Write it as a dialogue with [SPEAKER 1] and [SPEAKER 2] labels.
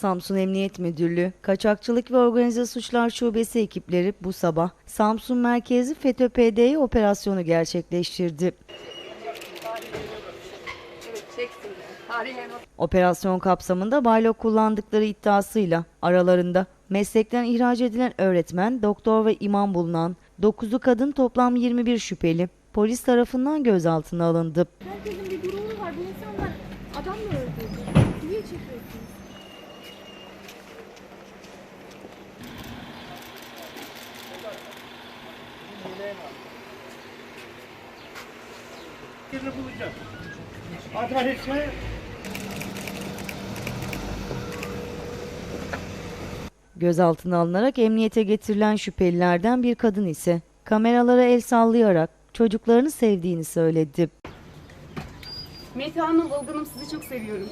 [SPEAKER 1] Samsun Emniyet Müdürlüğü, Kaçakçılık ve Organize Suçlar Şubesi ekipleri bu sabah Samsun merkezi FETÖ-PD'ye operasyonu gerçekleştirdi. Operasyon kapsamında baylok kullandıkları iddiasıyla aralarında meslekten ihraç edilen öğretmen, doktor ve imam bulunan 9'u kadın toplam 21 şüpheli polis tarafından gözaltına alındı.
[SPEAKER 2] Herkesin bir gururu var. Bu insanlar adam mı öldürdü? Niye çekiyorsunuz?
[SPEAKER 3] Birini bulacağız. Adaletse
[SPEAKER 1] Gözaltına alınarak emniyete getirilen şüphelilerden bir kadın ise kameralara el sallayarak çocuklarını sevdiğini söyledi.
[SPEAKER 4] Mete Hanım, Olga Hanım sizi çok seviyorum.